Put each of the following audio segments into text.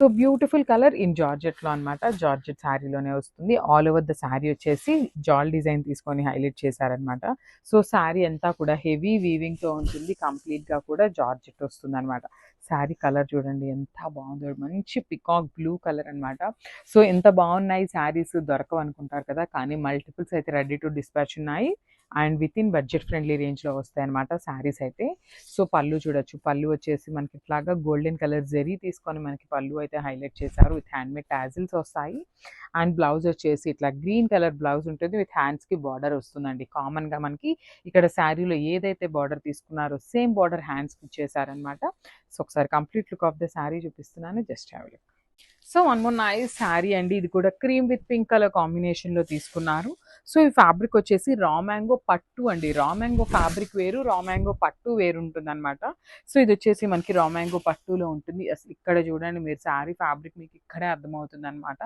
So beautiful colour in జార్జెట్లో అనమాట georgette శారీలోనే వస్తుంది. ఆల్ ఓవర్ ద శారీ వచ్చేసి జాల్ డిజైన్ తీసుకొని హైలైట్ చేశారనమాట సో శారీ అంతా కూడా హెవీ వీవింగ్తో ఉంటుంది. కంప్లీట్గా కూడా జార్జెట్ వస్తుంది అనమాట శారీ కలర్ చూడండి ఎంత బాగుందో. మంచి పికాక్ బ్లూ కలర్ అన్నమాట. సో ఎంత బాగున్నాయి శారీస్ దొరకవనుకుంటారు కదా. కానీ మల్టిపుల్స్ అయితే రెడీ టు డిస్పాచ్ ఉన్నాయి. And with in budget friendly రేంజ్లో వస్తాయి అనమాట శారీస్ అయితే. సో పళ్ళు చూడొచ్చు. పళ్ళు వచ్చేసి మనకి ఇట్లాగా గోల్డెన్ కలర్ జరీ తీసుకొని మనకి పళ్ళు అయితే హైలైట్ చేశారు. విత్ హ్యాండ్ మేడ్ వస్తాయి. అండ్ బ్లౌజ్ వచ్చేసి ఇట్లా గ్రీన్ కలర్ బ్లౌజ్ ఉంటుంది. విత్ హ్యాండ్స్కి బార్డర్ వస్తుందండి. కామన్గా మనకి ఇక్కడ శారీలో ఏదైతే బార్డర్ తీసుకున్నారో సేమ్ బార్డర్ హ్యాండ్స్కి ఇచ్చేసారనమాట సో ఒకసారి complete look of the sari చూపిస్తున్నాను. Just have look. So one more nice sari అండి. ఇది కూడా క్రీమ్ విత్ పింక్ కలర్ కాంబినేషన్లో తీసుకున్నారు. సో ఈ ఫ్యాబ్రిక్ వచ్చేసి రా మ్యాంగో పట్టు అండి. రా మ్యాంగో ఫ్యాబ్రిక్ వేరు రా మ్యాంగో పట్టు వేరు ఉంటుంది అనమాట సో ఇది వచ్చేసి మనకి రా మ్యాంగో పట్టులో ఉంటుంది. అసలు ఇక్కడ చూడండి మీరు శారీ ఫ్యాబ్రిక్ మీకు ఇక్కడే అర్థమవుతుంది అనమాట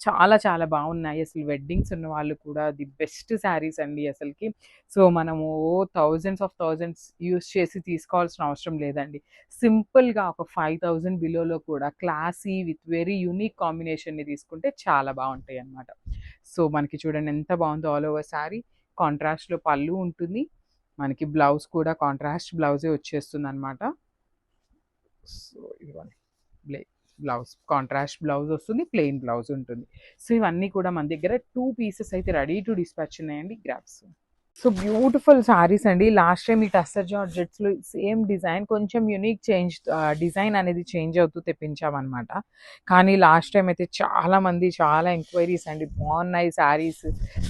చాలా చాలా బాగున్నాయి. అసలు వెడ్డింగ్స్ ఉన్న వాళ్ళు కూడా ది బెస్ట్ శారీస్ అండి అసలుకి. సో మనము ఓ థౌజండ్స్ ఆఫ్ థౌజండ్స్ యూస్ చేసి తీసుకోవాల్సిన అవసరం లేదండి. సింపుల్గా ఒక ఫైవ్ థౌజండ్ బిలోలో కూడా క్లాసీ విత్ వెరీ యూనిక్ కాంబినేషన్ని తీసుకుంటే చాలా బాగుంటాయి అన్నమాట సో మనకి చూడండి ఎంత బాగుందో ఆల్ ఓవర్ శారీ కాంట్రాస్ట్లో పళ్ళు ఉంటుంది. మనకి బ్లౌజ్ కూడా కాంట్రాస్ట్ బ్లౌజే వచ్చేస్తుంది అనమాట సో ఇదిగోండి. బ్లే బ్లౌజ్ కాంట్రాస్ట్ బ్లౌజ్ వస్తుంది ప్లెయిన్ బ్లౌజ్ ఉంటుంది. సో ఇవన్నీ కూడా మన దగ్గర టూ పీసెస్ అయితే రెడీ టు డిస్పాచ్ ఉన్నాయండి. గ్రాప్స్ సో బ్యూటిఫుల్ సారీస్ అండి. లాస్ట్ టైం ఈ టస్టర్ జార్జెట్స్లో సేమ్ డిజైన్ కొంచెం యూనిక్ చేంజ్ డిజైన్ అనేది చేంజ్ అవుతూ తెప్పించామన్నమాట. కానీ లాస్ట్ టైం అయితే చాలా మంది చాలా ఎంక్వైరీస్ అండి. బాగున్నాయి శారీస్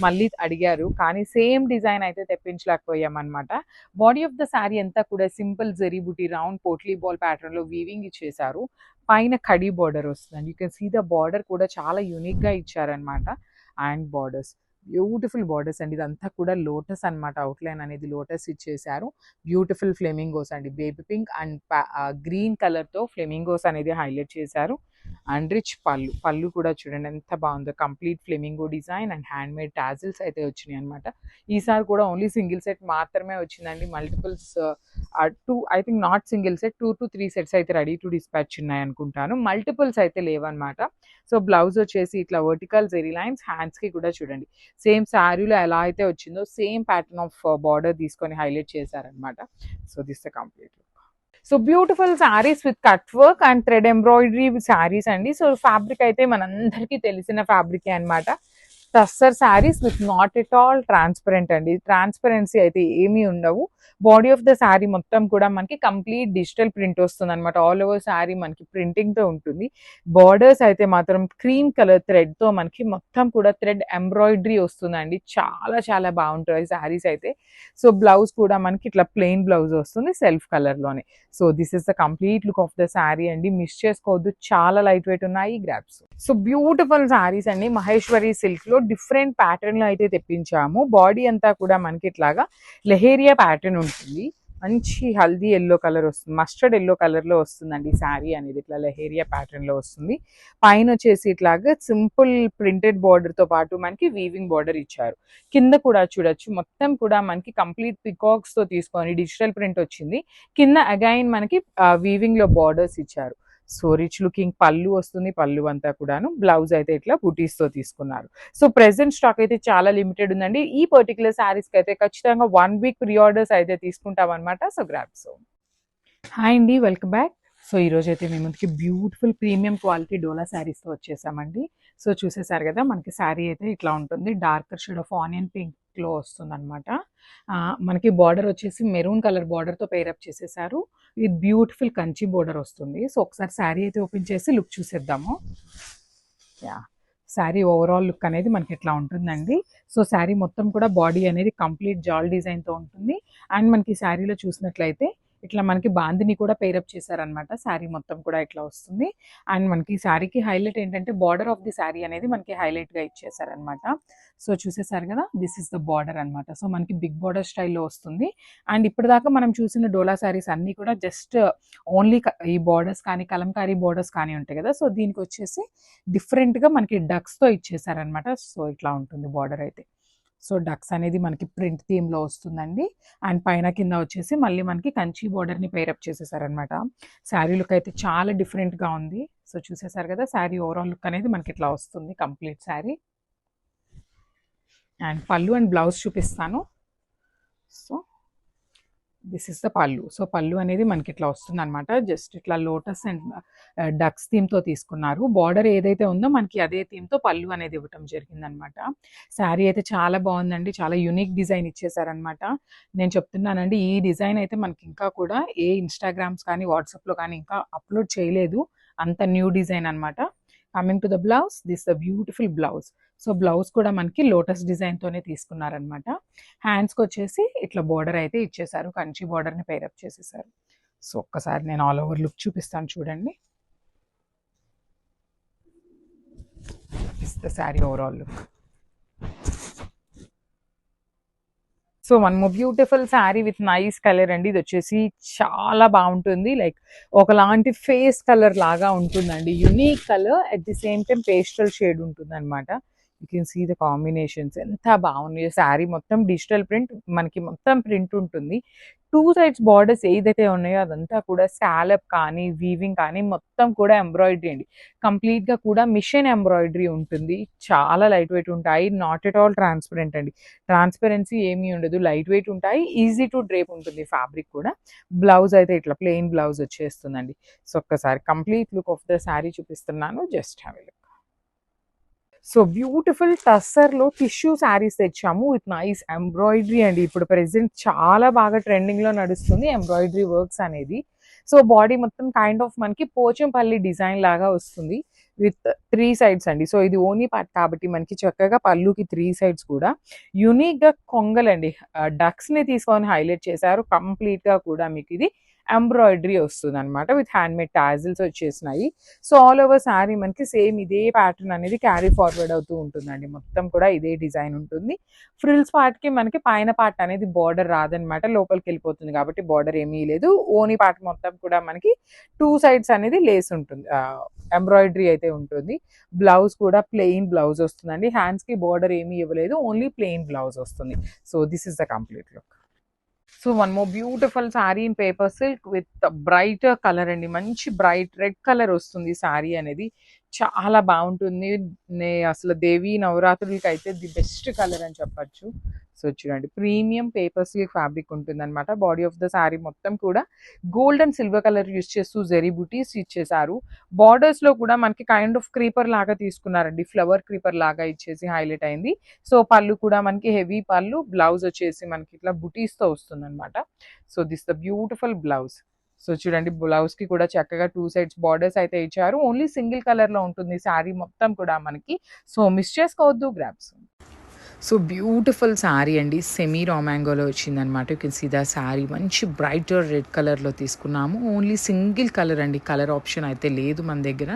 మళ్ళీ అడిగారు. కానీ సేమ్ డిజైన్ అయితే తెప్పించలేకపోయామన్నమాట. బాడీ ఆఫ్ ద శారీ అంతా కూడా సింపుల్ జరీబుటి రౌండ్ పోట్లీ బాల్ ప్యాటర్న్లో వీవింగ్ ఇచ్చేసారు పైన కడీ బార్డర్ వస్తుందండి. You can see the border కూడా చాలా యూనిక్గా ఇచ్చారనమాట అండ్ బార్డర్స్ బ్యూటిఫుల్ బార్డర్స్ అండి. ఇదంతా కూడా లోటస్ అనమాట అవుట్లైన్ అనేది లోటస్ ఇచ్చేసారు. బ్యూటిఫుల్ ఫ్లెమింగోస్ అండి. బేబీ పింక్ అండ్ గ్రీన్ కలర్తో ఫ్లెమింగోస్ అనేది హైలైట్ చేశారు. And rich pallu. పళ్ళు కూడా చూడండి ఎంత బాగుందో. Complete flamingo design and hand made tassels అయితే వచ్చినాయి అనమాట ఈసారి కూడా ఓన్లీ సింగిల్ సెట్ మాత్రమే వచ్చిందండి. Multiples too I think not single set two to three sets అయితే రెడీ టు డిస్పాచ్ ఉన్నాయి అనుకుంటాను. మల్టిపుల్స్ అయితే లేవన్నమాట. సో బ్లౌజ్ వచ్చేసి ఇట్లా వర్టికల్ జెరీ లైన్స్ హ్యాండ్స్కి కూడా చూడండి. సేమ్ శారీలో ఎలా అయితే వచ్చిందో సేమ్ ప్యాటర్న్ ఆఫ్ బార్డర్ తీసుకొని హైలైట్ చేశారనమాట so this the complete so beautiful saris with cut work and thread embroidery saris అండి. సో ఫ్యాబ్రిక్ అయితే మనందరికీ తెలిసిన ఫ్యాబ్రికే అనమాట tussar saris with not at all transparent అండి. ట్రాన్స్పరెన్సీ అయితే ఏమీ ఉండవు. బాడీ ఆఫ్ ద శారీ మొత్తం కూడా మనకి కంప్లీట్ డిజిటల్ ప్రింట్ వస్తుంది అనమాట ఆల్ ఓవర్ శారీ మనకి ప్రింటింగ్తో ఉంటుంది. బార్డర్స్ అయితే మాత్రం క్రీమ్ కలర్ థ్రెడ్తో మనకి మొత్తం కూడా థ్రెడ్ ఎంబ్రాయిడరీ వస్తుందండి. చాలా చాలా బాగుంటాయి శారీస్ అయితే. సో బ్లౌజ్ కూడా మనకి ఇట్లా ప్లెయిన్ బ్లౌజ్ వస్తుంది సెల్ఫ్ కలర్లోనే so this is the complete look of the sari అండి. మిస్ చేసుకోవద్దు. చాలా లైట్ వెయిట్ ఉన్నాయి. గ్రాప్స్ సో బ్యూటిఫుల్ శారీస్ అండి. మహేశ్వరి సిల్క్లో డిఫరెంట్ ప్యాటర్న్లో అయితే తెప్పించాము. బాడీ అంతా కూడా మనకి ఇట్లాగా లెహేరియా ప్యాటర్న్ ఉంటుంది. మంచి హల్దీ ఎల్లో కలర్ వస్తుంది. మస్టర్డ్ ఎల్లో కలర్లో వస్తుందండి శారీ అనేది. ఇట్లా లెహేరియా ప్యాటర్న్లో వస్తుంది. పైన వచ్చేసి ఇట్లాగా సింపుల్ ప్రింటెడ్ బార్డర్తో పాటు మనకి వీవింగ్ బార్డర్ ఇచ్చారు. కింద కూడా చూడొచ్చు. మొత్తం కూడా మనకి కంప్లీట్ పికాక్స్తో తీసుకొని డిజిటల్ ప్రింట్ వచ్చింది. కింద అగైన్ మనకి వీవింగ్లో బార్డర్స్ ఇచ్చారు. సో రిచ్ లుకింగ్ పళ్ళు వస్తుంది పళ్ళు అంతా కూడాను. బ్లౌజ్ అయితే ఇట్లా బుటీస్తో తీసుకున్నారు. సో ప్రెసెంట్ స్టాక్ అయితే చాలా లిమిటెడ్ ఉందండి. ఈ పర్టికులర్ శారీస్కి అయితే ఖచ్చితంగా వన్ వీక్ ప్రీ ఆర్డర్స్ అయితే తీసుకుంటాం అనమాట సో గ్రాప్ సో హాయ్ అండి వెల్కమ్ బ్యాక్ సో ఈరోజు అయితే మేము ముందుకి బ్యూటిఫుల్ ప్రీమియం క్వాలిటీ డోలా శారీస్తో వచ్చేసామండి. సో చూసేసారు కదా మనకి శారీ అయితే ఇట్లా ఉంటుంది. Darker shade of onion pink వస్తుంది అనమాట మనకి బార్డర్ వచ్చేసి మెరూన్ కలర్ బార్డర్తో పేరప్ చేసేసారు. ఇది బ్యూటిఫుల్ కంచి బార్డర్ వస్తుంది. సో ఒకసారి శారీ అయితే ఓపెన్ చేసి లుక్ చూసేద్దాము. యా శారీ ఓవరాల్ లుక్ అనేది మనకి ఎట్లా ఉంటుందండి? సో శారీ మొత్తం కూడా బాడీ అనేది కంప్లీట్ జాల్ డిజైన్తో ఉంటుంది. అండ్ మనకి శారీలో చూసినట్లయితే ఇట్లా మనకి బాందిని కూడా పేరప్ చేశారనమాట శారీ మొత్తం కూడా ఇట్లా వస్తుంది. అండ్ మనకి శారీకి హైలైట్ ఏంటంటే బార్డర్ ఆఫ్ ది శారీ అనేది మనకి హైలైట్గా ఇచ్చేసారనమాట సో చూసేసారు కదా దిస్ ఇస్ ద బార్డర్ అనమాట సో మనకి బిగ్ బార్డర్ స్టైల్లో వస్తుంది. అండ్ ఇప్పటిదాకా మనం చూసిన డోలా శారీస్ అన్నీ కూడా జస్ట్ ఓన్లీ ఈ బార్డర్స్ కానీ కలంకారీ బార్డర్స్ కానీ ఉంటాయి కదా. సో దీనికి వచ్చేసి డిఫరెంట్గా మనకి డక్స్తో ఇచ్చేసారనమాట సో ఇట్లా ఉంటుంది బార్డర్ అయితే. సో డక్స్ అనేది మనకి ప్రింట్ థీమ్లో వస్తుందండి. అండ్ పైన కింద వచ్చేసి మళ్ళీ మనకి కంచి బోర్డర్ని పేరప్ చేసేసారనమాట. శారీ లుక్ అయితే చాలా డిఫరెంట్గా ఉంది. సో చూసేసారు కదా శారీ ఓవరాల్ లుక్ అనేది మనకి ఇట్లా వస్తుంది కంప్లీట్ శారీ. అండ్ పళ్ళు అండ్ బ్లౌజ్ చూపిస్తాను. సో దిస్ ఇస్ ద పళ్ళు. సో పళ్ళు అనేది మనకి ఇట్లా వస్తుంది అనమాట జస్ట్ ఇట్లా లోటస్ అండ్ డక్స్ థీమ్తో తీసుకున్నారు. బార్డర్ ఏదైతే ఉందో మనకి అదే థీమ్తో పళ్ళు అనేది ఇవ్వటం జరిగిందనమాట శారీ అయితే చాలా బాగుందండి. చాలా యునిక్ డిజైన్ ఇచ్చేసారనమాట నేను చెప్తున్నానండి ఈ డిజైన్ అయితే మనకి ఇంకా కూడా ఏ ఇన్స్టాగ్రామ్స్ కానీ వాట్సాప్లో కానీ ఇంకా అప్లోడ్ చేయలేదు. అంత న్యూ డిజైన్ అనమాట coming to the blouse this the beautiful blouse so blouse కూడా మనకి లోటస్ డిజైన్తోనే తీసుకున్నారనమాట హ్యాండ్స్కి వచ్చేసి ఇట్లా బార్డర్ అయితే ఇచ్చేసారు. కంచి బార్డర్ని పేరప్ చేసేసారు. సో ఒక్కసారి నేను ఆల్ ఓవర్ లుక్ చూపిస్తాను చూడండి. Is the sari overall look so one beautiful sari with nice colour అండి. ఇది వచ్చేసి చాలా బాగుంటుంది. లైక్ ఒకలాంటి ఫేస్ కలర్ లాగా ఉంటుందండి. Unique colour at the same time pastel shade ఉంటుంది అనమాట you can see the combinations ఎంత బాగున్నాయో. శారీ మొత్తం డిజిటల్ ప్రింట్ మనకి మొత్తం ప్రింట్ ఉంటుంది. టూ సైడ్స్ బార్డర్స్ ఏదైతే ఉన్నాయో అదంతా కూడా శాలప్ కానీ వీవింగ్ కానీ మొత్తం కూడా ఎంబ్రాయిడరీ అండి. కంప్లీట్గా కూడా మిషన్ ఎంబ్రాయిడరీ ఉంటుంది. చాలా లైట్ వెయిట్ ఉంటాయి. నాట్ ఎట్ ఆల్ ట్రాన్స్పరెంట్ అండి. ట్రాన్స్పరెన్సీ ఏమీ ఉండదు. లైట్ వెయిట్ ఉంటాయి. ఈజీ టు డ్రేప్ ఉంటుంది ఫ్యాబ్రిక్ కూడా. బ్లౌజ్ అయితే ఇట్లా ప్లెయిన్ బ్లౌజ్ వచ్చేస్తుందండి. సో ఒక్కసారి complete look of the sari చూపిస్తున్నాను. Just have look. So beautiful టస్సర్లో tissue saris తెచ్చాము విత్ నైస్ ఎంబ్రాయిడరీ అండి. ఇప్పుడు ప్రెసెంట్ చాలా బాగా ట్రెండింగ్లో నడుస్తుంది ఎంబ్రాయిడరీ వర్క్స్ అనేది. సో బాడీ మొత్తం కైండ్ ఆఫ్ మనకి పోచంపల్లి డిజైన్ లాగా వస్తుంది విత్ త్రీ సైడ్స్ అండి. సో ఇది ఓనీ పార్ట్ కాబట్టి మనకి చక్కగా పళ్ళుకి త్రీ సైడ్స్ కూడా. యునిక్గా కొంగలండి. Uh, డక్స్ని తీసుకొని హైలైట్ చేశారు. కంప్లీట్గా కూడా మీకు ఇది ఎంబ్రాయిడరీ వస్తుంది అనమాట విత్ హ్యాండ్ మేడ్ టాజిల్స్ వచ్చేసినాయి. సో ఆల్ ఓవర్ శారీ మనకి సేమ్ ఇదే ప్యాటర్న్ అనేది క్యారీ ఫార్వర్డ్ అవుతూ ఉంటుందండి. మొత్తం కూడా ఇదే డిజైన్ ఉంటుంది. ఫ్రిల్స్ పార్ట్కి మనకి పైన పార్ట్ అనేది బార్డర్ రాదనమాట లోపలికి వెళ్ళిపోతుంది కాబట్టి బార్డర్ ఏమీ లేదు. ఓనీ పార్ట్ మొత్తం కూడా మనకి టూ సైడ్స్ అనేది లేస్ ఉంటుంది. ఎంబ్రాయిడరీ అయితే ఉంటుంది. బ్లౌజ్ కూడా ప్లెయిన్ బ్లౌజ్ వస్తుందండి. హ్యాండ్స్కి బార్డర్ ఏమీ ఇవ్వలేదు. ఓన్లీ ప్లెయిన్ బ్లౌజ్ వస్తుంది. So this is the complete look. So one more beautiful sari in paper silk with bright colour అండి. మంచి బ్రైట్ రెడ్ కలర్ వస్తుంది శారీ అనేది. చాలా బాగుంటుంది. నే అసలు దేవి నవరాత్రులకి అయితే ది బెస్ట్ కలర్ అని చెప్పచ్చు. సో చూడండి ప్రీమియం పేపర్ సిల్క్ ఫ్యాబ్రిక్ ఉంటుంది అనమాట బాడీ ఆఫ్ ద శారీ మొత్తం కూడా gold and silver colour use చేస్తూ జెరీ బుటీస్ ఇచ్చేసారు బార్డర్స్లో కూడా మనకి కైండ్ ఆఫ్ క్రీపర్ లాగా తీసుకున్నారండి. ఫ్లవర్ క్రీపర్ లాగా ఇచ్చేసి హైలైట్ అయింది. సో పళ్ళు కూడా మనకి హెవీ పళ్ళు బ్లౌజ్ వచ్చేసి మనకి ఇట్లా బుటీస్తో వస్తుంది అనమాట so this the beautiful blouse so చూడండి బ్లౌజ్కి కూడా చక్కగా టూ సైడ్స్ బార్డర్స్ అయితే ఇచ్చారు. ఓన్లీ సింగిల్ కలర్లో ఉంటుంది. శారీ మొత్తం కూడా మనకి. సో మిస్ చేసుకోవద్దు గ్రాప్స్ సో బ్యూటిఫుల్ శారీ అండి. సెమీ రామాంగోలో వచ్చిందనమాట you can see the sari. మంచి బ్రైటర్ రెడ్ కలర్లో తీసుకున్నాము. ఓన్లీ సింగిల్ కలర్ అండి. కలర్ ఆప్షన్ అయితే లేదు మన దగ్గర.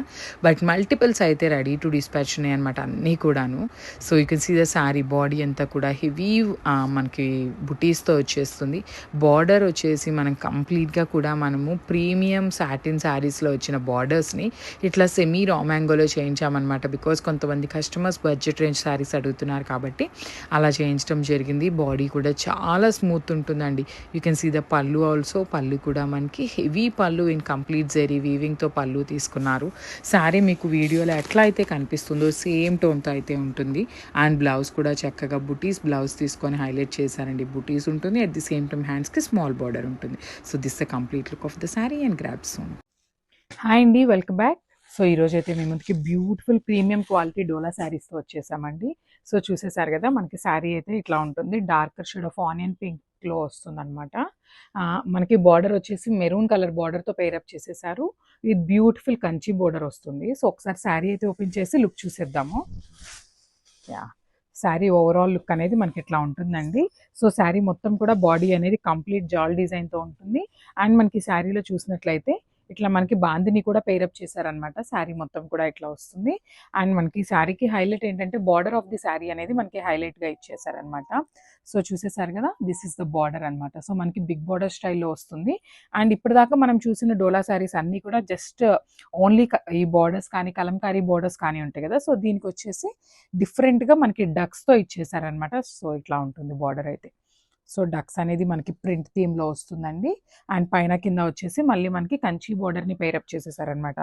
బట్ మల్టిపుల్స్ అయితే రెడీ టు డిస్పాచ్ ఉన్నాయి అనమాట అన్నీ కూడాను. So you can see the sari body అంతా కూడా హెవీ మనకి బుటీస్తో వచ్చేస్తుంది. బార్డర్ వచ్చేసి మనం కంప్లీట్గా కూడా మనము ప్రీమియం సాటిన్ శారీస్లో వచ్చిన బార్డర్స్ని ఇట్లా సెమీ రామాంగోలో చేయించామన్నమాట. బికాస్ కొంతమంది కస్టమర్స్ బడ్జెట్ రేంజ్ శారీస్ అడుగుతున్నారు కాబట్టి అలా చేయించడం జరిగింది. బాడీ కూడా చాలా స్మూత్ ఉంటుందండి. యూ కెన్ సీ ద పళ్ళు ఆల్సో పళ్ళు కూడా మనకి హెవీ పళ్ళు ఇన్ కంప్లీట్ జెరీ వీవింగ్తో పళ్ళు తీసుకున్నారు. శారీ మీకు వీడియోలో ఎట్లా అయితే కనిపిస్తుందో సేమ్ టోన్తో అయితే ఉంటుంది. అండ్ బ్లౌజ్ కూడా చక్కగా బుటీస్ బ్లౌజ్ తీసుకొని హైలైట్ చేశారండి. బుటీస్ ఉంటుంది. అట్ ది సేమ్ టైం హ్యాండ్స్కి స్మాల్ బార్డర్ ఉంటుంది. So this the complete look of the sari and grab soon hi అండి. వెల్కమ్ బ్యాక్ సో ఈరోజు అయితే ముందుకి బ్యూటిఫుల్ ప్రీమియం క్వాలిటీ డోలా శారీస్తో వచ్చేసామండి. సో చూసేసారు కదా మనకి శారీ అయితే ఇట్లా ఉంటుంది. డార్కర్ షేడ్ ఆఫ్ ఆనియన్ పింక్లో వస్తుందనమాట మనకి బార్డర్ వచ్చేసి మెరూన్ కలర్ బార్డర్తో పేరప్ చేసేసారు. విత్ బ్యూటిఫుల్ కంచి బార్డర్ వస్తుంది. సో ఒకసారి శారీ అయితే ఓపెన్ చేసి లుక్ చూసేద్దాము. యా శారీ ఓవరాల్ లుక్ అనేది మనకి ఇట్లా ఉంటుందండి. సో శారీ మొత్తం కూడా బాడీ అనేది కంప్లీట్ జాల్ డిజైన్తో ఉంటుంది. అండ్ మనకి శారీలో చూసినట్లయితే ఇట్లా మనకి బాందిని కూడా పేరప్ చేశారనమాట శారీ మొత్తం కూడా ఇట్లా వస్తుంది. అండ్ మనకి శారీకి హైలైట్ ఏంటంటే బార్డర్ ఆఫ్ ది శారీ అనేది మనకి హైలైట్గా ఇచ్చేసారనమాట సో చూసేసారు కదా దిస్ ఇస్ ద బార్డర్ అన్నమాట. సో మనకి బిగ్ బార్డర్ స్టైల్లో వస్తుంది. అండ్ ఇప్పటిదాకా మనం చూసిన డోలా శారీస్ అన్నీ కూడా జస్ట్ ఓన్లీ ఈ బార్డర్స్ కానీ కలంకారీ బార్డర్స్ కానీ ఉంటాయి కదా. సో దీనికి వచ్చేసి డిఫరెంట్గా మనకి డక్స్తో ఇచ్చేసారనమాట సో ఇట్లా ఉంటుంది బార్డర్ అయితే. సో డక్స్ అనేది మనకి ప్రింట్ థీమ్లో వస్తుందండి. అండ్ పైన కింద వచ్చేసి మళ్ళీ మనకి కంచి బోర్డర్ని పేరప్ చేసేసారనమాట.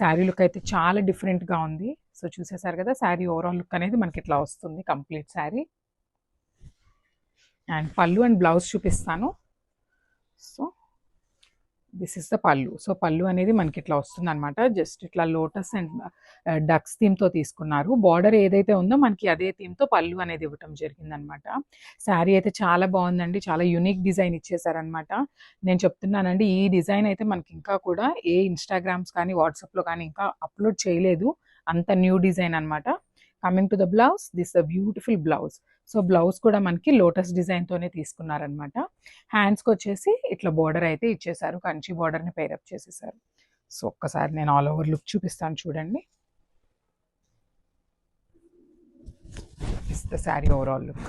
శారీ లుక్ అయితే చాలా డిఫరెంట్గా ఉంది. సో చూసేసారు కదా శారీ ఓవరాల్ లుక్ అనేది మనకి ఇట్లా వస్తుంది కంప్లీట్ శారీ. అండ్ పళ్ళు అండ్ బ్లౌజ్ చూపిస్తాను. సో దిస్ ఇస్ ద పళ్ళు. సో పళ్ళు అనేది మనకి ఇట్లా వస్తుంది అనమాట జస్ట్ ఇట్లా లోటస్ అండ్ డక్స్ థీమ్తో తీసుకున్నారు. బార్డర్ ఏదైతే ఉందో మనకి అదే థీమ్తో పళ్ళు అనేది ఇవ్వటం జరిగిందనమాట శారీ అయితే చాలా బాగుందండి. చాలా యూనిక్ డిజైన్ ఇచ్చేసారనమాట నేను చెప్తున్నానండి ఈ డిజైన్ అయితే మనకి ఇంకా కూడా ఏ ఇన్స్టాగ్రామ్స్ కానీ వాట్సాప్లో కానీ ఇంకా అప్లోడ్ చేయలేదు. అంత న్యూ డిజైన్ అనమాట coming to the blouse this the beautiful blouse so blouse కూడా మనకి లోటస్ డిజైన్తోనే తీసుకున్నారనమాట హ్యాండ్స్కి వచ్చేసి ఇట్లా బార్డర్ అయితే ఇచ్చేసారు. కంచి బార్డర్ని పేరప్ చేసేసారు. సో ఒక్కసారి నేను ఆల్ ఓవర్ లుక్ చూపిస్తాను చూడండి. Is the sari overall look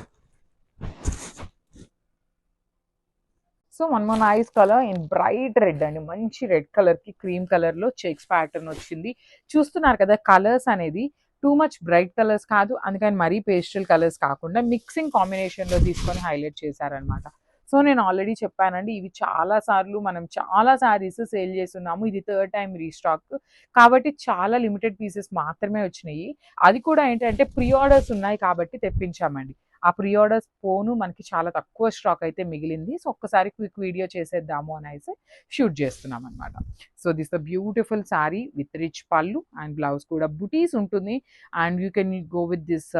so one more nice colour in bright red అండి. మంచి రెడ్ కలర్కి క్రీమ్ కలర్లో చెక్స్ ప్యాటర్న్ వచ్చింది. చూస్తున్నారు కదా కలర్స్ అనేది టూ మచ్ బ్రైట్ కలర్స్ కాదు అందుకని మరీ పేస్టల్ కలర్స్ కాకుండా మిక్సింగ్ కాంబినేషన్లో తీసుకొని హైలైట్ చేశారనమాట సో నేను ఆల్రెడీ చెప్పానండి ఇవి చాలా సార్లు మనం చాలా సారీస్ సేల్ చేస్తున్నాము ఇది థర్డ్ టైం రీస్టాక్. కాబట్టి చాలా లిమిటెడ్ పీసెస్ మాత్రమే వచ్చినాయి. అది కూడా ఏంటంటే ప్రీ ఆర్డర్స్ ఉన్నాయి కాబట్టి తెప్పించామండి. ఆ ప్రీ ఆర్డర్స్ ఫోను మనకి చాలా తక్కువ స్టాక్ అయితే మిగిలింది. సో ఒక్కసారి క్విక్ వీడియో చేసేద్దాము అని అయితే షూట్ చేస్తున్నాం అనమాట so this the beautiful sari with rich పళ్ళు అండ్ బ్లౌజ్ కూడా బుటీస్ ఉంటుంది. And you can go with this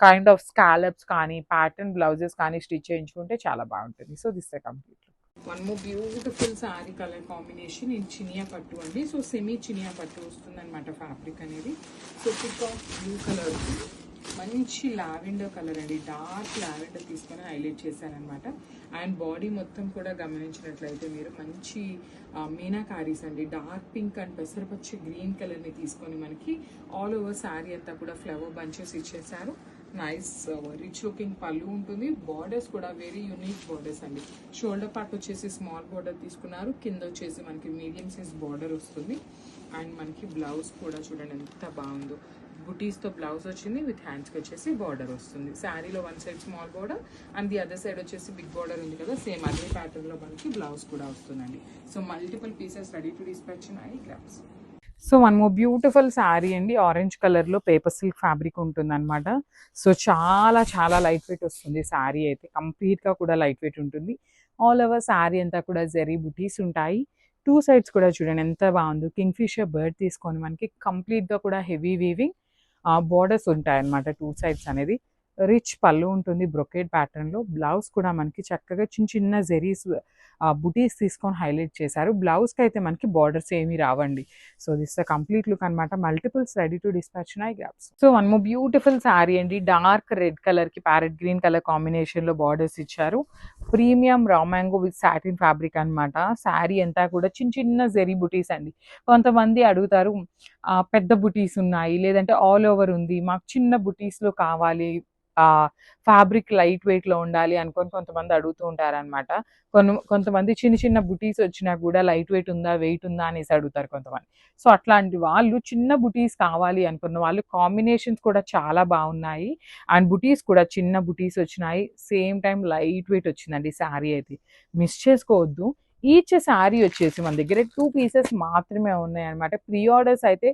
kind of scallops కానీ ప్యాటర్న్ బ్లౌజెస్ కానీ స్టిచ్ చేయించుకుంటే చాలా బాగుంటుంది. So this the complete one more beautiful sari colour combination in Chiniya pattu అండి so semi Chiniya పట్టు వస్తుంది అనమాట ఫ్యాబ్రిక్ అనేది. So pick of blue colour మంచి లావెండర్ కలర్ అండి. డార్క్ లావెండర్ తీసుకొని హైలైట్ చేశారనమాట. అండ్ బాడీ మొత్తం కూడా గమనించినట్లయితే మీరు మంచి మీనాకారీస్ అండి. డార్క్ పింక్ అండ్ పెసరపచ్చి గ్రీన్ కలర్ని తీసుకొని మనకి ఆల్ ఓవర్ శారీ అంతా కూడా ఫ్లవర్ బంచెస్ ఇచ్చేసారు నైస్ రిచ్ లుకింగ్ పళ్ళు ఉంటుంది. బార్డర్స్ కూడా వెరీ యూనిక్ బార్డర్స్ అండి. షోల్డర్ పార్ట్ వచ్చేసి స్మాల్ బార్డర్ తీసుకున్నారు. కింద వచ్చేసి మనకి మీడియం సైజ్ బార్డర్ వస్తుంది. అండ్ మనకి బ్లౌజ్ కూడా చూడండి ఎంత బాగుందో. బుటీస్తో బ్లౌజ్ వచ్చింది విత్ హ్యాండ్స్కి వచ్చేసి బార్డర్ వస్తుంది. శారీలో one side small border and the other side వచ్చేసి బిగ్ బార్డర్ ఉంది కదా సేమ్ అదే ప్యాటర్న్లో మనకి బ్లౌజ్ కూడా వస్తుందండి. So multiple pieces ready to dispatch I grabs so one more beautiful sari అండి. ఆరెంజ్ కలర్లో పేపర్ సిల్క్ ఫ్యాబ్రిక్ ఉంటుంది అనమాట సో చాలా చాలా లైట్ వెయిట్ వస్తుంది శారీ అయితే. కంప్లీట్గా కూడా లైట్ వెయిట్ ఉంటుంది. ఆల్ ఓవర్ శారీ అంతా కూడా జరీ బుటీస్ ఉంటాయి. టూ సైడ్స్ కూడా చూడండి ఎంత బాగుందో. కింగ్ఫిషర్ బర్డ్ తీసుకొని మనకి కంప్లీట్గా కూడా హెవీ వీవింగ్ బార్డర్స్ ఉంటాయన్నమాట టూ సైడ్స్ అనేది. రిచ్ పళ్ళు ఉంటుంది బ్రొకేడ్ ప్యాటర్న్లో. బ్లౌజ్ కూడా మనకి చక్కగా చిన్న చిన్న జెరీస్ బుటీస్ తీసుకొని హైలైట్ చేశారు. బ్లౌజ్కి అయితే మనకి బార్డర్స్ ఏమీ రావండి. So this the complete look అనమాట multiples ready to dispatch I grabs. So one more beautiful sari అండి. డార్క్ రెడ్ కలర్కి ప్యారెట్ గ్రీన్ కలర్ కాంబినేషన్లో బార్డర్స్ ఇచ్చారు. ప్రీమియం రామాంగో విత్ సాటిన్ ఫ్యాబ్రిక్ అన్నమాట. శారీ అంతా కూడా చిన్న చిన్న జెరీ బుటీస్ అండి. కొంతమంది అడుగుతారు పెద్ద బుటీస్ ఉన్నాయి లేదంటే ఆల్ ఓవర్ ఉంది మాకు చిన్న బుటీస్లో కావాలి ఫ్యాబ్రిక్ లైట్ వెయిట్లో ఉండాలి అనుకొని కొంతమంది అడుగుతూ ఉంటారన్నమాట. కొన్ని కొంతమంది చిన్న చిన్న బుటీస్ వచ్చినా కూడా లైట్ వెయిట్ ఉందా వెయిట్ ఉందా అనేసి అడుగుతారు కొంతమంది. సో అట్లాంటి వాళ్ళు చిన్న బుటీస్ కావాలి అనుకున్న వాళ్ళు కాంబినేషన్స్ కూడా చాలా బాగున్నాయి. అండ్ బుటీస్ కూడా చిన్న బుటీస్ వచ్చినాయి. సేమ్ టైం లైట్ వెయిట్ వచ్చిందండి శారీ అయితే. మిస్ చేసుకోవద్దు. ఈచ్ శారీ వచ్చేసి మన దగ్గర టూ పీసెస్ మాత్రమే ఉన్నాయి అనమాట ప్రీ ఆర్డర్స్ అయితే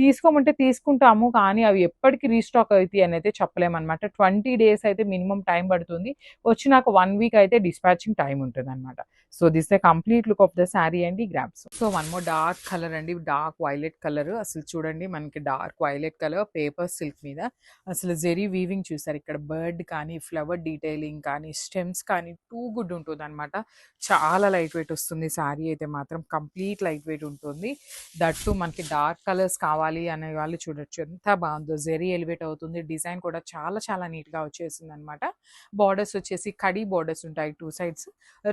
తీసుకోమంటే తీసుకుంటాము కానీ అవి ఎప్పటికి రీస్టాక్ అవుతాయి అని అయితే చెప్పలేమన్నమాట. ట్వంటీ డేస్ అయితే మినిమం టైం పడుతుంది. వచ్చి నాకు వన్ వీక్ అయితే డిస్పాచింగ్ టైం ఉంటుంది అనమాట so this the complete look of the sari అండి grabs so one more dark colour అండి. డార్క్ వైలెట్ కలర్ అసలు చూడండి మనకి dark violet colour paper silk మీద. అసలు జెరీ వీవింగ్ చూసారు? ఇక్కడ బర్డ్ కానీ ఫ్లవర్ డీటెయిలింగ్ కానీ స్టెమ్స్ కానీ టూ గుడ్ ఉంటుంది అనమాట చాలా లైట్ వెయిట్ వస్తుంది. శారీ అయితే మాత్రం కంప్లీట్ లైట్ వెయిట్ ఉంటుంది. దట్టు మనకి డార్క్ కలర్స్ కావాలి అనే వాళ్ళు చూడొచ్చు. ఎంత బాగుందో. జెరీ ఎలివేట్ అవుతుంది. డిజైన్ కూడా చాలా చాలా నీట్గా వచ్చేసింది అనమాట బార్డర్స్ వచ్చేసి కడీ బార్డర్స్ ఉంటాయి టూ సైడ్స్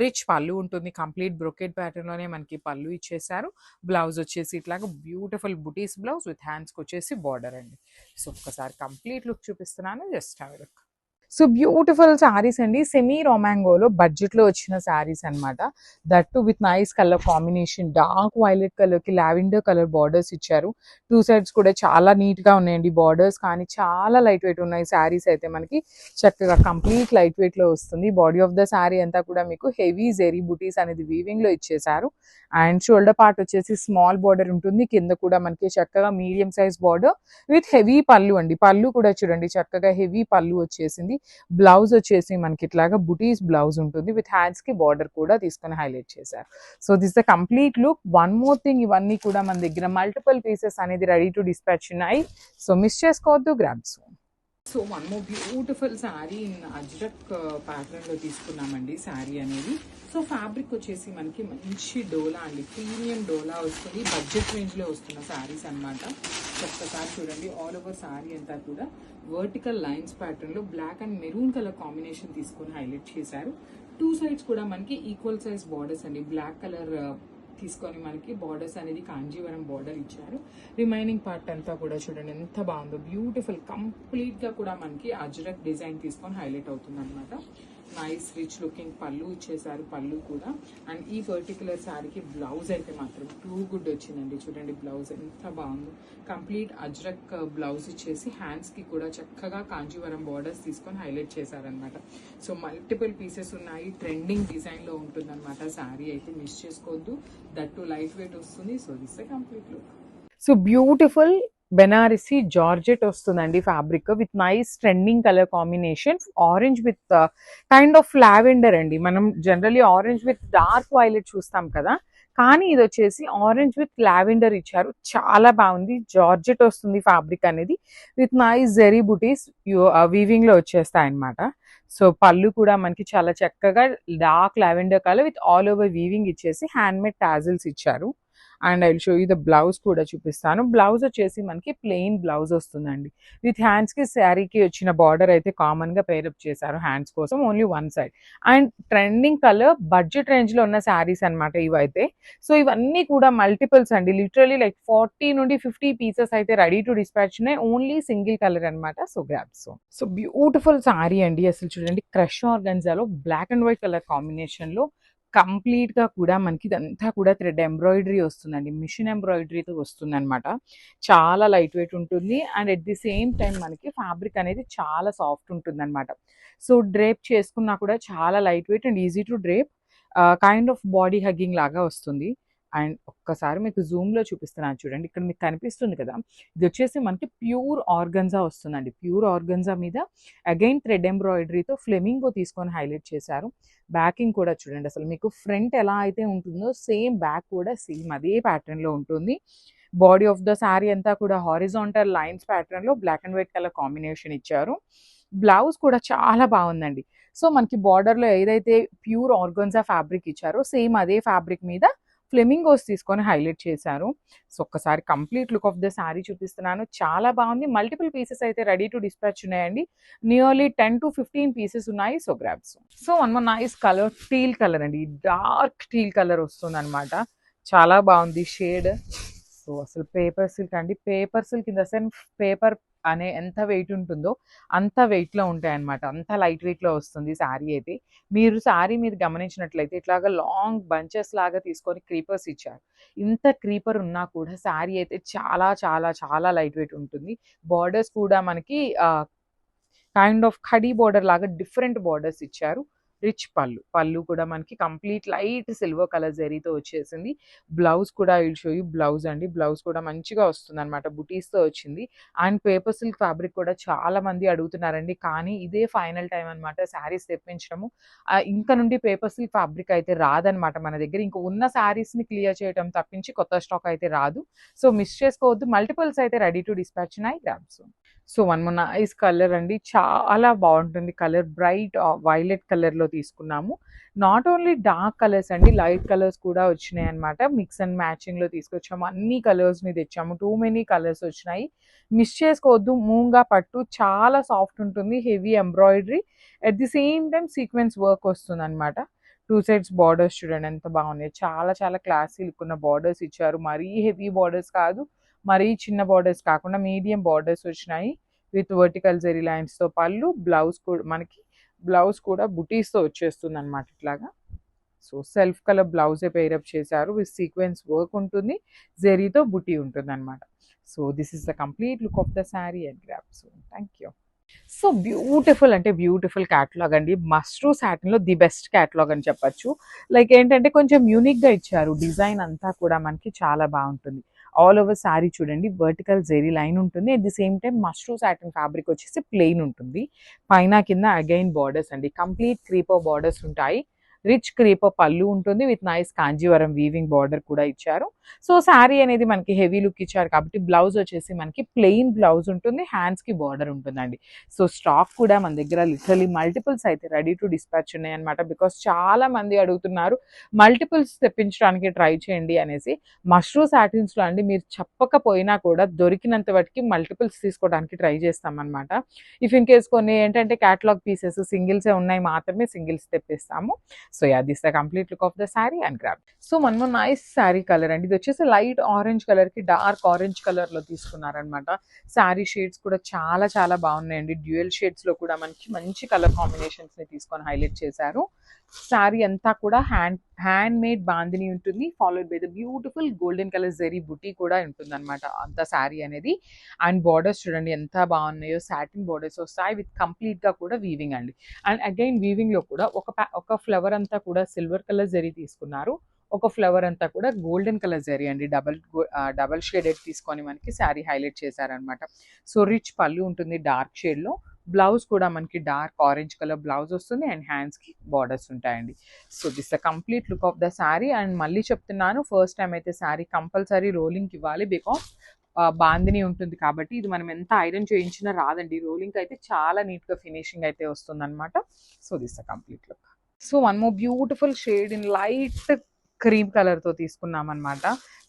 రిచ్ పళ్ళు ఉంటుంది. కంప్లీట్ బ్రొకెట్ ప్యాటర్న్లోనే మనకి పళ్ళు ఇచ్చేసారు బ్లౌజ్ వచ్చేసి ఇట్లాగ బ్యూటిఫుల్ బుటీస్ బ్లౌజ్ విత్ హ్యాండ్స్కి వచ్చేసి బార్డర్ అండి. సో ఒక్కసారి కంప్లీట్ లుక్ చూపిస్తున్నాను. Just have look so beautiful saris అండి. సెమీ రొమాంగోలో బడ్జెట్లో వచ్చిన శారీస్ అన్నమాట. That too with nice colour combination dark violet కలర్కి లావెండర్ కలర్ బార్డర్స్ ఇచ్చారు. టూ సైడ్స్ కూడా చాలా నీట్గా ఉన్నాయండి బార్డర్స్ కానీ చాలా లైట్ వెయిట్ ఉన్నాయి శారీస్ అయితే మనకి. చక్కగా కంప్లీట్ లైట్ వెయిట్లో వస్తుంది. బాడీ ఆఫ్ ద శారీ అంతా కూడా మీకు హెవీ జెరీ బుటీస్ అనేది వీవింగ్లో ఇచ్చేసారు అండ్ షోల్డర్ పార్ట్ వచ్చేసి స్మాల్ బార్డర్ ఉంటుంది. కింద కూడా మనకి చక్కగా medium size border with heavy పళ్ళు అండి. పళ్ళు కూడా చూడండి. చక్కగా హెవీ పళ్ళు వచ్చేసింది. బ్లౌజ్ వచ్చేసి మనకి ఇట్లాగా బుటీస్ బ్లౌజ్ ఉంటుంది. విత్ హ్యాండ్స్కి బార్డర్ కూడా తీసుకొని హైలైట్ చేశారు. So this the complete look. One more thing ఇవన్నీ కూడా మన దగ్గర మల్టిపుల్ పీసెస్ అనేది రెడీ టు డిస్పాచ్ ఉన్నాయి. సో మిస్ చేసుకోవద్దు. Grabs so one more beautiful sari in ajrak uh, ప్యాటర్న్లో తీసుకున్నామండి శారీ అనేది. సో ఫ్యాబ్రిక్ వచ్చేసి మనకి మంచి డోలా అండి. ప్రీమియం డోలా వస్తుంది. బడ్జెట్ రేంజ్లో వస్తున్న శారీస్ అన్నమాట. ఒక్కసారి చూడండి ఆల్ ఓవర్ శారీ అంతా కూడా వర్టికల్ లైన్స్ ప్యాటర్న్లో black and maroon colour combination తీసుకొని హైలైట్ చేశారు. టూ సైడ్స్ కూడా మనకి ఈక్వల్ సైజ్ బార్డర్స్ అండి. బ్లాక్ కలర్ uh, తీసుకొని మనకి బార్డర్స్ అనేది కాంజీవరం బార్డర్ ఇచ్చారు. రిమైనింగ్ పార్ట్ అంతా కూడా చూడండి ఎంత బాగుందో. బ్యూటిఫుల్ కంప్లీట్గా కూడా మనకి అజ్రక్ డిజైన్ తీసుకొని హైలైట్ అవుతుంది అనమాట నైస్ రిచ్ లుకింగ్ పళ్ళు ఇచ్చేసారు పళ్ళు కూడా. అండ్ ఈ పర్టికులర్ శారీకి బ్లౌజ్ అయితే మాత్రం టూ గుడ్ వచ్చిందండి. చూడండి బ్లౌజ్ ఎంత బాగుందో. కంప్లీట్ అజ్రక్ uh, బ్లౌజ్ ఇచ్చేసి హ్యాండ్స్కి కూడా చక్కగా కాంజీవరం బార్డర్స్ తీసుకొని హైలైట్ చేశారనమాట సో మల్టిపుల్ పీసెస్ ఉన్నాయి. ట్రెండింగ్ డిజైన్లో ఉంటుందన్నమాట శారీ అయితే. మిస్ చేసుకోవద్దు. దట్ టు లైట్ వెయిట్ వస్తుంది so this complete look so beautiful Banarasi georgette వస్తుందండి fabric with nice trending colour combination orange with kind of lavender అండి. మనం generally orange with dark violet చూస్తాం కదా. కానీ ఇది వచ్చేసి ఆరెంజ్ విత్ లావెండర్ ఇచ్చారు. చాలా బాగుంది. జార్జెట్ వస్తుంది ఫ్యాబ్రిక్ అనేది. విత్ నైస్ జెరీ బుటీస్ వీవింగ్లో వచ్చేస్తాయి అనమాట సో పళ్ళు కూడా మనకి చాలా చక్కగా dark lavender colour with all over weaving ఇచ్చేసి హ్యాండ్ మేడ్ టాజిల్స్ ఇచ్చారు. And I show you the blouse కూడా చూపిస్తాను. బ్లౌజ్ వచ్చేసి మనకి ప్లెయిన్ బ్లౌజ్ వస్తుందండి. విత్ హ్యాండ్స్కి శారీకి వచ్చిన బార్డర్ అయితే కామన్గా పేరప్ చేశారు హ్యాండ్స్ కోసం only one side and trending colour budget రేంజ్లో ఉన్న శారీస్ అనమాట ఇవైతే. సో ఇవన్నీ కూడా మల్టిపుల్స్ అండి. లిటరలీ లైక్ ఫార్టీ నుండి ఫిఫ్టీ పీసెస్ అయితే రెడీ టు డిస్పాచ్ ఉన్నాయి. ఓన్లీ సింగిల్ కలర్ అనమాట so grabs so beautiful sari అండి. అసలు చూడండి crush ఆర్గన్జాలో black and white colour combination కంప్లీట్గా కంప్లీట్గా కూడా మనకి ఇదంతా కూడా థ్రెడ్ ఎంబ్రాయిడరీ వస్తుందండి. మిషన్ ఎంబ్రాయిడరీతో వస్తుంది అనమాట చాలా లైట్ వెయిట్ ఉంటుంది. And at the same time మనకి ఫ్యాబ్రిక్ అనేది చాలా సాఫ్ట్ ఉంటుంది అనమాట సో డ్రేప్ చేసుకున్నా కూడా చాలా light weight and easy to drape. Kind of body hugging లాగా వస్తుంది. అండ్ ఒక్కసారి మీకు జూమ్లో చూపిస్తున్నాను చూడండి. ఇక్కడ మీకు కనిపిస్తుంది కదా? ఇది వచ్చేసి మనకి ప్యూర్ ఆర్గన్జా వస్తుందండి. ప్యూర్ ఆర్గన్జా మీద అగైన్ థ్రెడ్ ఎంబ్రాయిడరీతో ఫ్లెమింగో తీసుకొని హైలైట్ చేశారు. బ్యాకింగ్ కూడా చూడండి. అసలు మీకు ఫ్రంట్ ఎలా అయితే ఉంటుందో సేమ్ బ్యాక్ కూడా సేమ్ అదే ప్యాటర్న్లో ఉంటుంది. బాడీ ఆఫ్ ద శారీ అంతా కూడా హారిజాంటల్ లైన్స్ ప్యాటర్న్లో black and white colour combination ఇచ్చారు. బ్లౌజ్ కూడా చాలా బాగుందండి. సో మనకి బార్డర్లో లో ఏదైతే ప్యూర్ ఆర్గన్జా ఫ్యాబ్రిక్ ఇచ్చారో సేమ్ అదే ఫ్యాబ్రిక్ మీద ఫ్లెమింగోస్ తీసుకొని హైలైట్ చేశారు. సో ఒక్కసారి complete look of the sari చూపిస్తున్నాను. చాలా బాగుంది. మల్టిపుల్ పీసెస్ అయితే రెడీ టు డిస్పాచ్ ఉన్నాయండి. Nearly ten to fifteen pieces ఉన్నాయి. So grabs. So one one nice colour teal colour అండి. డార్క్ టీల్ కలర్ వస్తుంది అనమాట చాలా బాగుంది. షేడ్. సో అసలు పేపర్ సిల్క్ అండి. Paper silk in the sense paper అనే ఎంత వెయిట్ ఉంటుందో అంత వెయిట్లో లో ఉంటాయి అనమాట అంత లైట్ వెయిట్లో వస్తుంది శారీ అయితే. మీరు శారీ మీరు గమనించినట్లయితే ఇట్లాగా లాంగ్ బంచెస్ లాగా తీసుకొని క్రీపర్స్ ఇచ్చారు. ఇంత క్రీపర్ ఉన్నా కూడా శారీ అయితే చాలా చాలా చాలా లైట్ వెయిట్ ఉంటుంది. బార్డర్స్ కూడా మనకి కైండ్ ఆఫ్ ఖడీ బార్డర్ లాగా డిఫరెంట్ బార్డర్స్ ఇచ్చారు. రిచ్ పళ్ళు. పళ్ళు కూడా మనకి కంప్లీట్ లైట్ సిల్వర్ కలర్ జరీతో వచ్చేసింది. బ్లౌజ్ కూడా ఇల్ షో యూ బ్లౌజ్ అండి. బ్లౌజ్ కూడా మంచిగా వస్తుంది అనమాట తో వచ్చింది. అండ్ పేపర్ సిల్క్ ఫ్యాబ్రిక్ కూడా చాలా మంది అడుగుతున్నారండి. కానీ ఇదే ఫైనల్ టైం అనమాట శారీస్ తెప్పించడము. ఇంకా నుండి పేపర్ సిల్క్ ఫ్యాబ్రిక్ అయితే రాదనమాట మన దగ్గర. ఇంకా ఉన్న శారీస్ని క్లియర్ చేయడం తప్పించి కొత్త స్టాక్ అయితే రాదు. సో మిస్ చేసుకోవద్దు. మల్టిపుల్స్ అయితే రెడీ టు డిస్పాచ్ ఉన్నాయి grabs. So one nice ice colour అండి. చాలా బాగుంటుంది కలర్. బ్రైట్ వైలెట్ కలర్లో తీసుకున్నాము. నాట్ ఓన్లీ డార్క్ కలర్స్ అండి లైట్ కలర్స్ కూడా వచ్చినాయి అనమాట మిక్స్ అండ్ మ్యాచింగ్లో తీసుకొచ్చాము. అన్ని కలర్స్ని తెచ్చాము. టూ మెనీ కలర్స్ వచ్చినాయి. మిస్ చేసుకోవద్దు. మూంగా పట్టు. చాలా సాఫ్ట్ ఉంటుంది. Heavy embroidery. At the same time sequence work వస్తుంది అనమాట టూ సైడ్స్ బార్డర్స్ చూడండి ఎంత బాగున్నాయి. చాలా చాలా క్లాసీ లుక్ ఉన్న బార్డర్స్ ఇచ్చారు. మరీ హెవీ బార్డర్స్ కాదు. మరీ చిన్న బార్డర్స్ కాకుండా మీడియం బార్డర్స్ వచ్చినాయి. విత్ వర్టికల్ జెరీ లైన్స్తో పళ్ళు బ్లౌజ్ కూడా మనకి బ్లౌజ్ కూడా బుటీస్తో వచ్చేస్తుంది అనమాట ఇట్లాగా. సో సెల్ఫ్ కలర్ బ్లౌజే పేరప్ చేశారు. విత్ సీక్వెన్స్ వర్క్ ఉంటుంది. జెరీతో బుటీ ఉంటుంది అనమాట so this is the complete look of the sari and grab so thank you so beautiful అంటే బ్యూటిఫుల్ క్యాటలాగ్ అండి. మస్ట్రూ సాటిన్లో ది బెస్ట్ క్యాటలాగ్ అని చెప్పొచ్చు. లైక్ ఏంటంటే కొంచెం యూనిక్గా ఇచ్చారు. డిజైన్ అంతా కూడా మనకి చాలా బాగుంటుంది. ఆల్ ఓవర్ శారీ చూడండి వర్టికల్ జెరీ లైన్ ఉంటుంది. At the same time Mashru satin fabric వచ్చేసి ప్లెయిన్ ఉంటుంది. పైన కింద అగైన్ బార్డర్స్ అండి. కంప్లీట్ క్రీపో బార్డర్స్ ఉంటాయి. రిచ్ క్రీపో పళ్ళు ఉంటుంది with nice Kanjivaram weaving border కూడా ఇచ్చారు. సో శారీ అనేది మనకి హెవీ లుక్ ఇచ్చారు కాబట్టి బ్లౌజ్ వచ్చేసి మనకి ప్లెయిన్ బ్లౌజ్ ఉంటుంది హ్యాండ్స్కి బార్డర్ ఉంటుందండి. సో స్టాక్ కూడా మన దగ్గర లిటరలీ మల్టిపుల్స్ అయితే రెడీ టు డిస్పాచ్ ఉన్నాయి అనమాట బికాస్ చాలా మంది అడుగుతున్నారు మల్టిపుల్స్ తెప్పించడానికి ట్రై చేయండి అనేసి. మష్రూ సాటిన్స్లో అండి మీరు చెప్పకపోయినా కూడా దొరికినంత వాటికి మల్టిపుల్స్ తీసుకోవడానికి ట్రై చేస్తాం అనమాట ఇఫ్ ఇన్ కేస్ కొన్ని ఏంటంటే క్యాటలాగ్ పీసెస్ సింగిల్సే ఉన్నాయి మాత్రమే singles తెప్పిస్తాము. So ya this the complete look of the sari and grab so మనము నైస్ శారీ కలర్ అండి ఇది వచ్చేసి లైట్ ఆరెంజ్ కలర్కి డార్క్ ఆరెంజ్ కలర్లో తీసుకున్నారనమాట శారీ షేడ్స్ కూడా చాలా చాలా బాగున్నాయండి. డ్యూయల్ షేడ్స్లో కూడా మనకి మంచి కలర్ కాంబినేషన్స్ని తీసుకొని హైలైట్ చేశారు. శారీ అంతా కూడా హ్యాండ్ హ్యాండ్ మేడ్ బాందిని ఉంటుంది. Followed by the beautiful golden colour zari buti కూడా ఉంటుంది అనమాట అంత శారీ అనేది. అండ్ బార్డర్స్ చూడండి ఎంత బాగున్నాయో. సాటిన్ బార్డర్స్ వస్తాయి విత్ కంప్లీట్గా కూడా వీవింగ్ అండి. అండ్ అగైన్ వీవింగ్లో కూడా ఒక ఒక ఫ్లవర్ అంతా కూడా సిల్వర్ కలర్ జరీ తీసుకున్నారు. ఒక ఫ్లవర్ అంతా కూడా గోల్డెన్ కలర్ జరీ అండి. డబల్ డబల్ షేడెడ్ తీసుకొని మనకి శారీ హైలైట్ చేశారనమాట సో రిచ్ పళ్ళు ఉంటుంది డార్క్ షేడ్లో బ్లౌజ్ కూడా మనకి డార్క్ ఆరెంజ్ కలర్ బ్లౌజ్ వస్తుంది అండ్ హ్యాండ్స్కి బార్డర్స్ ఉంటాయండి. So this the complete look of the sari and మళ్ళీ చెప్తున్నాను ఫస్ట్ టైం అయితే శారీ కంపల్సరీ రోలింగ్ ఇవ్వాలి బికాస్ బాందిని ఉంటుంది కాబట్టి ఇది మనం ఎంత ఐరన్ చేయించినా రాదండి. రోలింగ్ అయితే చాలా నీట్గా ఫినిషింగ్ అయితే వస్తుంది అనమాట so this the complete look. So one more beautiful shade in light cream కలర్తో తీసుకున్నాం అనమాట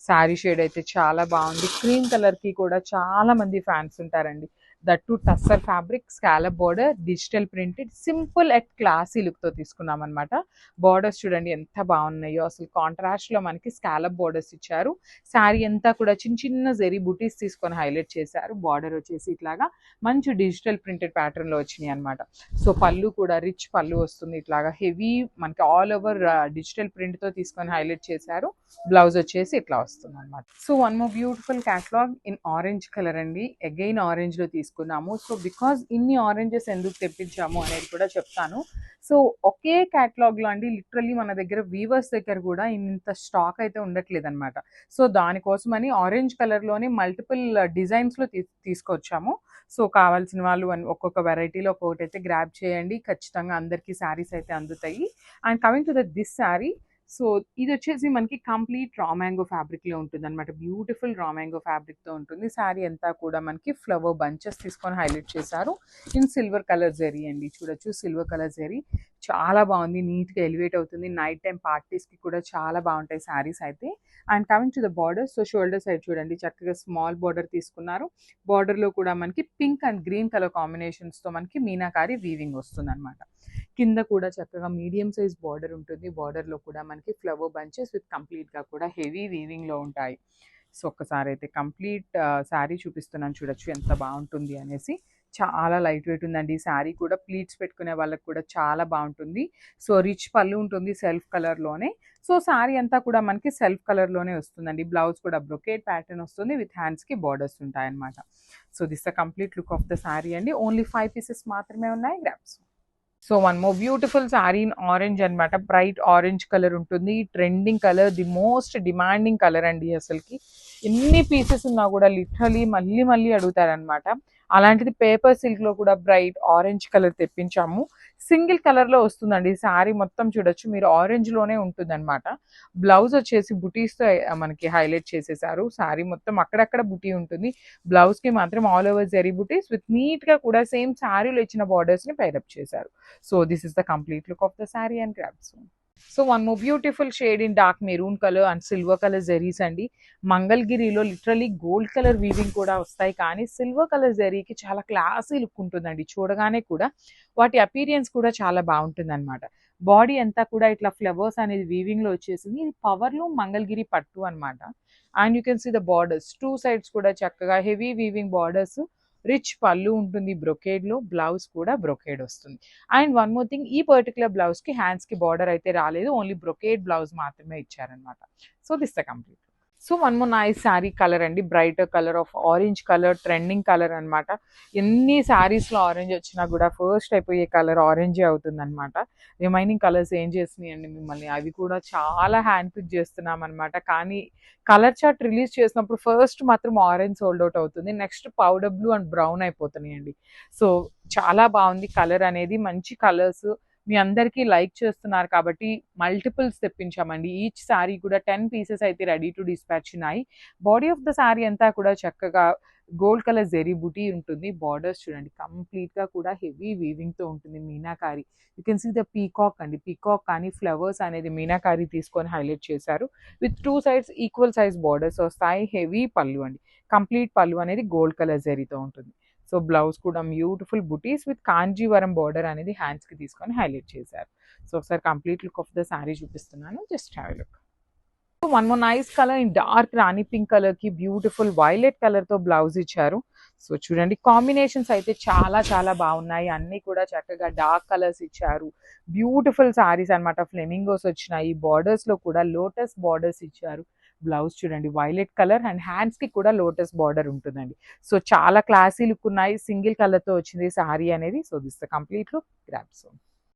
శారీ షేడ్ అయితే చాలా బాగుంది. క్రీమ్ కలర్కి కూడా చాలా మంది ఫ్యాన్స్ ఉంటారండి. That to tussar fabric scallop border digital printed simple at classy లుక్తో తీసుకున్నాం అనమాట బార్డర్స్ చూడండి ఎంత బాగున్నాయో. అసలు కాంట్రాస్ట్లో మనకి స్కాలప్ బార్డర్స్ ఇచ్చారు. శారీ అంతా కూడా చిన్న చిన్న జెరీ బుటీస్ తీసుకొని హైలైట్ చేశారు. బార్డర్ వచ్చేసి ఇట్లాగా మంచి డిజిటల్ ప్రింటెడ్ ప్యాటర్న్లో వచ్చినాయి అనమాట సో పళ్ళు కూడా రిచ్ పళ్ళు వస్తుంది ఇట్లాగా. హెవీ మనకి ఆల్ ఓవర్ డిజిటల్ ప్రింట్తో తీసుకొని హైలైట్ చేశారు. బ్లౌజ్ వచ్చేసి ఇట్లా వస్తుంది అనమాట so one more beautiful catalogue in orange colour అండి. అగైన్ ఆరెంజ్లో తీసుకున్నాము. సో బికాస్ ఇన్ని ఆరెంజెస్ ఎందుకు తెప్పించాము అనేది కూడా చెప్తాను. సో ఒకే క్యాటలాగ్లో అండి లిటరల్లీ మన దగ్గర వీవర్స్ దగ్గర కూడా ఇంత స్టాక్ అయితే ఉండట్లేదు అనమాట సో దానికోసమని ఆరెంజ్ కలర్లోనే మల్టిపుల్ డిజైన్స్లో తీ- తీసుకొచ్చాము. సో కావాల్సిన వాళ్ళు ఒక్కొక్క వెరైటీలో ఒక్కొక్కటి అయితే గ్రాప్ చేయండి. ఖచ్చితంగా అందరికీ శారీస్ అయితే అందుతాయి. And coming to the this sari so ఇది వచ్చేసి మనకి కంప్లీట్ రా మ్యాంగో ఫ్యాబ్రిక్లో ఉంటుంది అనమాట బ్యూటిఫుల్ రా మ్యాంగో ఫ్యాబ్రిక్తో ఉంటుంది. శారీ అంతా కూడా మనకి ఫ్లవర్ బంచెస్ తీసుకొని హైలైట్ చేశారు. ఇన్ సిల్వర్ కలర్ జరీ అండి. చూడొచ్చు సిల్వర్ కలర్ జరీ. చాలా బాగుంది. నీట్గా ఎలివేట్ అవుతుంది. నైట్ టైం పార్టీస్కి కూడా చాలా బాగుంటాయి శారీస్ అయితే. And coming to the border so shoulder side చూడండి. చక్కగా స్మాల్ బార్డర్ తీసుకున్నారు. బార్డర్లో కూడా మనకి పింక్ అండ్ గ్రీన్ కలర్ కాంబినేషన్స్తో మనకి మీనాకారి వీవింగ్ వస్తుంది అనమాట కింద కూడా చక్కగా మీడియం సైజ్ బార్డర్ ఉంటుంది. బార్డర్లో కూడా మనకి ఫ్లవర్ బంచెస్ విత్ కంప్లీట్గా కూడా హెవీ వీవింగ్లో ఉంటాయి. సో ఒక్కసారి అయితే కంప్లీట్ శారీ చూపిస్తున్నాను చూడొచ్చు ఎంత బాగుంటుంది అనేసి. చాలా లైట్ వెయిట్ ఉందండి. ఈ శారీ కూడా ప్లీట్స్ పెట్టుకునే వాళ్ళకి కూడా చాలా బాగుంటుంది. సో రిచ్ పళ్ళు ఉంటుంది సెల్ఫ్ కలర్లోనే. సో శారీ అంతా కూడా మనకి సెల్ఫ్ కలర్లోనే వస్తుందండి. బ్లౌజ్ కూడా బ్రొకేట్ ప్యాటర్న్ వస్తుంది విత్ హ్యాండ్స్కి బార్డర్స్ ఉంటాయి అనమాట so this the complete look of the sari అండి. ఓన్లీ ఫైవ్ పీసెస్ మాత్రమే ఉన్నాయి. Grabs. So one more beautiful sari in orange అన్నమాట. బ్రైట్ ఆరెంజ్ కలర్ ఉంటుంది. Trending colour the most demanding colour అండి అసలుకి. ఎన్ని పీసెస్ ఉన్నా కూడా లిటరలీ మళ్ళీ మళ్ళీ అడుగుతారనమాట అలాంటిది పేపర్ సిల్క్లో కూడా బ్రైట్ ఆరెంజ్ కలర్ తెప్పించాము. సింగిల్ కలర్లో వస్తుందండి శారీ మొత్తం చూడొచ్చు. మీరు ఆరెంజ్లోనే ఉంటుందన్నమాట. బ్లౌజ్ వచ్చేసి బుటీస్తో మనకి హైలైట్ చేసేసారు. శారీ మొత్తం అక్కడక్కడ బుటీ ఉంటుంది. బ్లౌజ్కి మాత్రం all over zari buttis with నీట్గా కూడా సేమ్ శారీలో ఇచ్చిన బార్డర్స్ని పైరప్ చేశారు. So this is the complete look of the sari and crafts. So one more beautiful shade in dark maroon colour and silver colour zaris అండి. మంగళగిరిలో లిటరలీ గోల్డ్ కలర్ వీవింగ్ కూడా వస్తాయి. కానీ సిల్వర్ కలర్ జెరీకి చాలా classy look ఉంటుందండి. చూడగానే కూడా వాటి అపీరియన్స్ కూడా చాలా బాగుంటుంది అనమాట బాడీ అంతా కూడా ఇట్లా ఫ్లవర్స్ అనేది వీవింగ్లో వచ్చేసింది. ఇది పవర్లో మంగళగిరి పట్టు అనమాట and you can see the borders. Two sides కూడా చక్కగా heavy weaving borders. Rich pallu ఉంటుంది బ్రొకేడ్లో బ్లౌజ్ కూడా బ్రొకేడ్ వస్తుంది. అండ్ వన్ మోర్ థింగ్ ఈ పర్టికులర్ బ్లౌజ్కి హ్యాండ్స్కి బార్డర్ అయితే రాలేదు ఓన్లీ బ్రొకేడ్ బ్లౌజ్ మాత్రమే ఇచ్చారనమాట so this the complete. So one more nice sari colour అండి. Bright colour of orange colour trending colour అనమాట ఎన్ని శారీస్లో ఆరెంజ్ వచ్చినా కూడా ఫస్ట్ అయిపోయే కలర్ ఆరెంజే అవుతుందనమాట రిమైనింగ్ కలర్స్ ఏం చేసినాయండి మిమ్మల్ని? అవి కూడా చాలా హ్యాండ్ పిక్ చేస్తున్నాం అనమాట కానీ కలర్ చార్ట్ రిలీజ్ చేసినప్పుడు ఫస్ట్ మాత్రం ఆరెంజ్ సోల్డ్ అవుట్ అవుతుంది. Next powder blue and brown అయిపోతున్నాయండి. So చాలా బాగుంది కలర్ అనేది. మంచి కలర్స్ మీ అందరికీ లైక్ చేస్తున్నారు కాబట్టి మల్టిపుల్స్ తెప్పించామండి ఈచ్ శారీ కూడా టెన్ పీసెస్ అయితే రెడీ టు డిస్పాచ్ ఉన్నాయి. బాడీ ఆఫ్ ద శారీ అంతా కూడా చక్కగా గోల్డ్ కలర్ జెరీ బుటీ ఉంటుంది. బార్డర్స్ చూడండి కంప్లీట్గా కూడా హెవీ వీవింగ్తో ఉంటుంది meenakari. You can see the peacock అండి. పీకాక్ కానీ ఫ్లవర్స్ అనేది మీనాకారి తీసుకొని హైలైట్ చేశారు. With two sides equal size borders వస్తాయి. హెవీ పళ్ళు అండి. కంప్లీట్ పళ్ళు అనేది గోల్డ్ కలర్ జెరీతో ఉంటుంది. సో బ్లౌజ్ కూడా beautiful butis with Kanjivaram border అనేది హ్యాండ్స్కి తీసుకొని హైలైట్ చేశారు. సో ఒకసారి complete look of the sari చూపిస్తున్నాను. Just have look. One more nice colour in dark rani pink కలర్కి బ్యూటిఫుల్ వైలెట్ కలర్తో బ్లౌజ్ ఇచ్చారు. సో చూడండి కాంబినేషన్స్ అయితే చాలా చాలా బాగున్నాయి. అన్ని కూడా చక్కగా డార్క్ కలర్స్ ఇచ్చారు. బ్యూటిఫుల్ సారీస్ అన్నమాట. ఫ్లెమింగోస్ వచ్చినాయి. బార్డర్స్లో కూడా లోటస్ బార్డర్స్ ఇచ్చారు. బ్లౌజ్ చూడండి వైలెట్ కలర్ అండ్ హ్యాండ్స్కి కూడా లోటస్ బార్డర్ ఉంటుందండి. సో చాలా క్లాసీ లుక్ ఉన్నాయి. సింగిల్ కలర్తో వచ్చింది సారీ అనేది. So this the complete look. Grabs